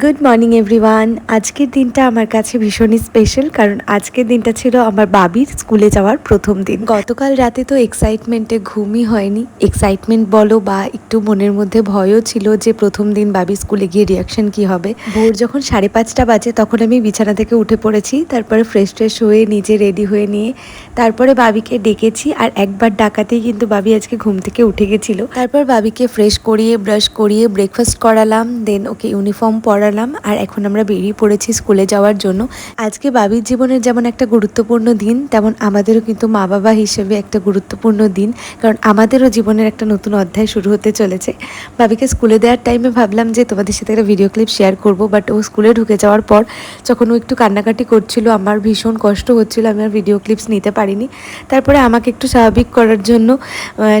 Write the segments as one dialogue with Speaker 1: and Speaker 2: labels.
Speaker 1: Good morning everyone আজকের দিনটা আমার কাছে ভীষণই স্পেশাল কারণ আজকের দিনটা ছিল আমার বাবির স্কুলে যাওয়ার প্রথম দিন। গতকাল রাতে তো এক্সাইটমেন্টে ঘুমই হয়নি। এক্সাইটমেন্ট বলো বা একটু মনের মধ্যে ভয়ও ছিল যে প্রথম দিন বাবি স্কুলে গিয়ে রিয়াকশন কি হবে। ভোর যখন সাড়ে পাঁচটা বাজে তখন আমি বিছানা থেকে উঠে পড়েছি, তারপরে ফ্রেশ ট্রেশ হয়ে নিজে রেডি হয়ে নিয়ে তারপরে বাবিকে ডেকেছি আর একবার ডাকাতেই কিন্তু বাবি আজকে ঘুম থেকে উঠে গেছিল। তারপর বাবিকে ফ্রেশ করিয়ে ব্রাশ করিয়ে ব্রেকফাস্ট করালাম দেন ওকে ইউনিফর্ম পরালাম আর এখন আমরা বেরিয়ে পড়েছি স্কুলে যাওয়ার জন্য। আজকে বাবির জীবনের যেমন একটা গুরুত্বপূর্ণ দিন, তেমন আমাদেরও কিন্তু মা বাবা হিসেবে একটা গুরুত্বপূর্ণ দিন, কারণ আমাদেরও জীবনের একটা নতুন অধ্যায় শুরু হতে চলেছে। বাবিকে স্কুলে দেওয়ার টাইমে ভাবলাম যে তোমাদের সাথে একটা ভিডিও ক্লিপ শেয়ার করব বাট ও স্কুলে ঢুকে যাওয়ার পর যখন ও একটু কান্নাকাটি করছিল, আমার ভীষণ কষ্ট হচ্ছিল, আমি আর ভিডিও ক্লিপস নিতে পারিনি। তারপরে আমাকে একটু স্বাভাবিক করার জন্য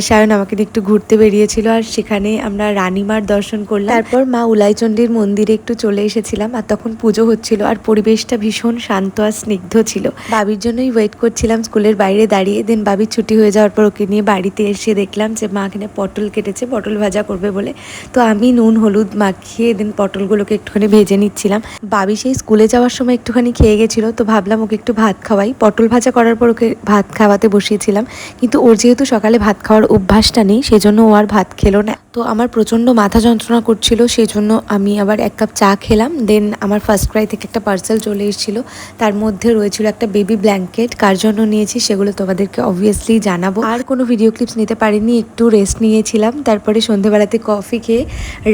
Speaker 1: সায়ন আমাকে একটু ঘুরতে বেরিয়েছিল, আর সেখানে আমরা রানীমার দর্শন করলাম। তারপর মা উলাইচণ্ডীর মন্দিরে একটু চলে এসেছিলাম আর তখন পুজো হচ্ছিল আর পরিবেশটা ভীষণ শান্ত আর স্নিগ্ধ ছিল। বাবির জন্যই ওয়েট করছিলাম স্কুলের বাইরে দাঁড়িয়ে দেন বাবির ছুটি হয়ে যাওয়ার পর ওকে নিয়ে বাড়িতে এসে দেখলাম যে মা এখানে পটল কেটেছে, পটল ভাজা করবে বলে। তো আমি নুন, হলুদ মাখিয়ে দেন পটলগুলোকে একটুখানি ভেজে নিচ্ছিলাম। বাবি সেই স্কুলে যাওয়ার সময় একটুখানি খেয়ে গেছিল, তো ভাবলাম ওকে একটু ভাত খাওয়াই। পটল ভাজা করার পর ওকে ভাত খাওয়াতে বসিয়েছিলাম। কিন্তু ওর যেহেতু সকালে ভাত খাওয়ার অভ্যাসটা নেই, সেজন্য ও আর ভাত খেলো না। তো আমার প্রচণ্ড মাথা যন্ত্রণা করছিল, সেজন্য আমি আবার এক কাপ চা খেলাম দেন আমার ফার্স্ট ক্রাই থেকে একটা পার্সেল চলে এসেছিল। তার মধ্যে রয়েছিল একটা বেবি ব্ল্যাঙ্কেট কার জন্য নিয়েছি সেগুলো তোমাদেরকে অবভিয়াসলি জানাব। আর কোনো ভিডিও ক্লিপস নিতে পারিনি, একটু রেস্ট নিয়েছিলাম। তারপরে সন্ধেবেলাতে কফি খেয়ে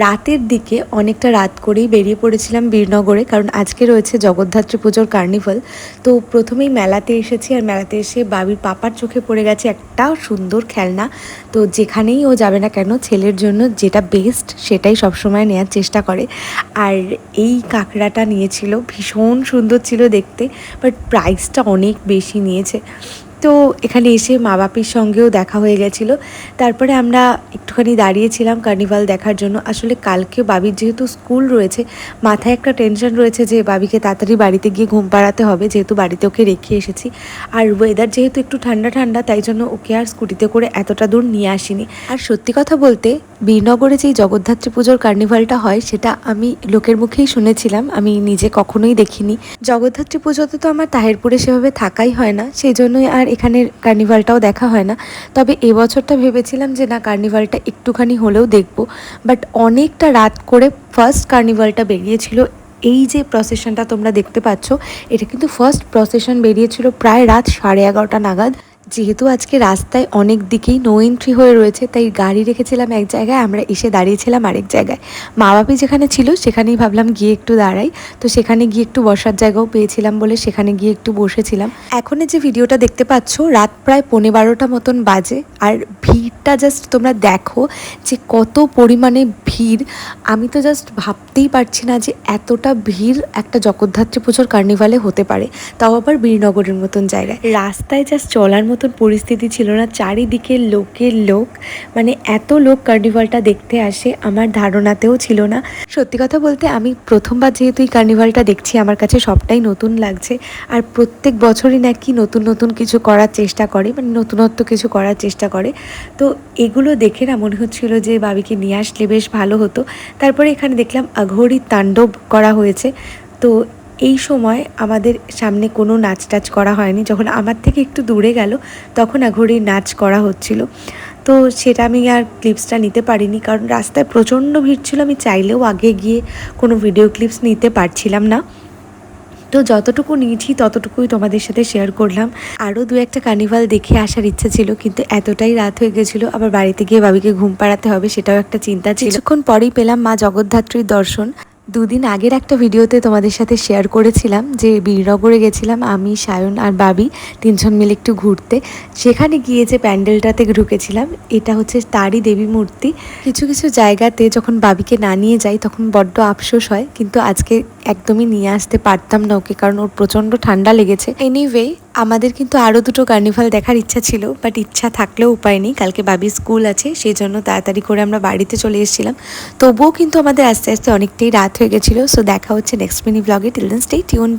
Speaker 1: রাতের দিকে অনেকটা রাত করেই বেরিয়ে পড়েছিলাম বীরনগরে, কারণ আজকে রয়েছে জগদ্ধাত্রী পুজোর কার্নিভাল তো প্রথমেই মেলাতে এসেছি, আর মেলাতে এসে বাবির পাপার চোখে পড়ে গেছে একটা সুন্দর খেলনা। তো যেখানেই ও যাবে না কেন, ছেলের জন্য যেটা বেস্ট সেটাই সবসময় নেওয়ার চেষ্টা করে। আর এই কাঁকড়াটা নিয়েছিল ভীষণ সুন্দর ছিল দেখতে বাট প্রাইসটা অনেক বেশি নিয়েছে। তো এখানে এসে মা বাপির সঙ্গেও দেখা হয়ে গেছিল। তারপরে আমরা একটুখানি দাঁড়িয়েছিলাম কার্নিভাল দেখার জন্য। আসলে কালকে বাবির যেহেতু স্কুল রয়েছে, মাথায় একটা টেনশন রয়েছে যে বাবিকে তাড়াতাড়ি বাড়িতে গিয়ে ঘুম পাড়াতে হবে, যেহেতু বাড়িতে ওকে রেখে এসেছি। আর ওয়েদার যেহেতু একটু ঠান্ডা ঠান্ডা, তাই জন্য ওকে আর স্কুটিতে করে এতটা দূর নিয়ে আসিনি। আর সত্যি কথা বলতে, বীরনগরে যেই জগদ্ধাত্রী পুজোর কার্নিভালটা হয়, সেটা আমি লোকের মুখেই শুনেছিলাম, আমি নিজে কখনোই দেখিনি। জগদ্ধাত্রী পুজোতে তো আমার তাহেরপুরে সেভাবে থাকাই হয় না, সেই জন্যই আর এখানের কার্নিভালটাও দেখা হয় না। তবে এবছরটা ভেবেছিলাম যে না, কার্নিভালটা একটুখানি হলেও দেখব। বাট অনেকটা রাত করে ফার্স্ট কার্নিভালটা বেরিয়েছিল। এই যে প্রসেশনটা তোমরা দেখতে পাচ্ছ, এটা কিন্তু ফার্স্ট প্রসেশন বেরিয়েছিল প্রায় রাত সাড়ে এগারোটা নাগাদ। যেহেতু আজকে রাস্তায় অনেক দিকেই নো এন্ট্রি হয়ে রয়েছে, তাই গাড়ি রেখেছিলাম এক জায়গায়, আমরা এসে দাঁড়িয়েছিলাম আরেক জায়গায়। মা বাপি যেখানে ছিল, সেখানেই ভাবলাম গিয়ে একটু দাঁড়াই। তো সেখানে গিয়ে একটু বসার জায়গাও পেয়েছিলাম বলে সেখানে গিয়ে একটু বসেছিলাম। এখন যে ভিডিওটা দেখতে পাচ্ছ, রাত প্রায় পৌনে বারোটা মতন বাজে, আর ভিড়টা জাস্ট তোমরা দেখো যে কত পরিমাণে ভিড়। আমি তো জাস্ট ভাবতেই পারছি না যে এতটা ভিড় একটা জগদ্ধাত্রী পুজোর কার্নিভালে হতে পারে, তাও আবার বীরনগরের মতন জায়গায়। রাস্তায় জাস্ট চলার মতন পরিস্থিতি ছিল না, চারিদিকে লোকের লোক মানে এত লোক কার্নিভালটা দেখতে আসে আমার ধারণাতেও ছিল না। সত্যি কথা বলতে আমি প্রথমবার যেহেতু এই কার্নিভালটা দেখছি, আমার কাছে সবটাই নতুন লাগছে। আর প্রত্যেক বছরই নাকি নতুন নতুন কিছু করার চেষ্টা করে মানে নতুনত্ব কিছু করার চেষ্টা করে। তো এগুলো দেখে না মনে হচ্ছিল যে বাবিকে নিয়ে আসলে বেশ ভালো হতো। তারপরে এখানে দেখলাম আঘোরি তাণ্ডব করা হয়েছে। তো এই সময় আমাদের সামনে কোনো নাচ টাচ করা হয়নি। যখন আমার থেকে একটু দূরে গেল, তখন আঘোরির নাচ করা হচ্ছিল। তো সেটা আমি আর ক্লিপসটা নিতে পারিনি, কারণ রাস্তায় প্রচণ্ড ভিড় ছিল। আমি চাইলেও আগে গিয়ে কোনো ভিডিও ক্লিপস নিতে পারছিলাম না। তো যতটুকু নিয়েছি, ততটুকুই তোমাদের সাথে শেয়ার করলাম। আরও দু একটা কার্নিভাল দেখে আসার ইচ্ছা ছিল, কিন্তু এতটাই রাত হয়ে গেছিল, আবার বাড়িতে গিয়ে বাবিকে ঘুম পাড়াতে হবে, সেটাও একটা চিন্তা ছিল। কিছুক্ষণ পরেই পেলাম মা জগদ্ধাত্রীর দর্শন। দুদিন আগের একটা ভিডিওতে তোমাদের সাথে শেয়ার করেছিলাম যে বীরনগরে গেছিলাম আমি, সায়ন আর বাবি, তিনজন মিলে একটু ঘুরতে। সেখানে গিয়ে যে প্যান্ডেলটাতে ঢুকেছিলাম, এটা হচ্ছে তারই দেবী মূর্তি। কিছু কিছু জায়গাতে যখন বাবিকে না নিয়ে যাই, তখন বড্ড আফসোস হয়, কিন্তু আজকে একদমই নিয়ে আসতে পারতাম না ওকে, কারণ ওর প্রচণ্ড ঠান্ডা লেগেছে। এনিওয়ে আমাদের কিন্তু আরও দুটো কার্নিভাল দেখার ইচ্ছা ছিল বাট ইচ্ছা থাকলেও উপায় নেই। কালকে বাবি স্কুল আছে, সেই জন্য তাড়াতাড়ি করে আমরা বাড়িতে চলে এসেছিলাম। তবুও কিন্তু আমাদের আস্তে আস্তে অনেকটাই রাত হয়ে গেছিল সো দেখা হচ্ছে নেক্সট মিনি ব্লগে টিল দেন স্টে টিউন্ড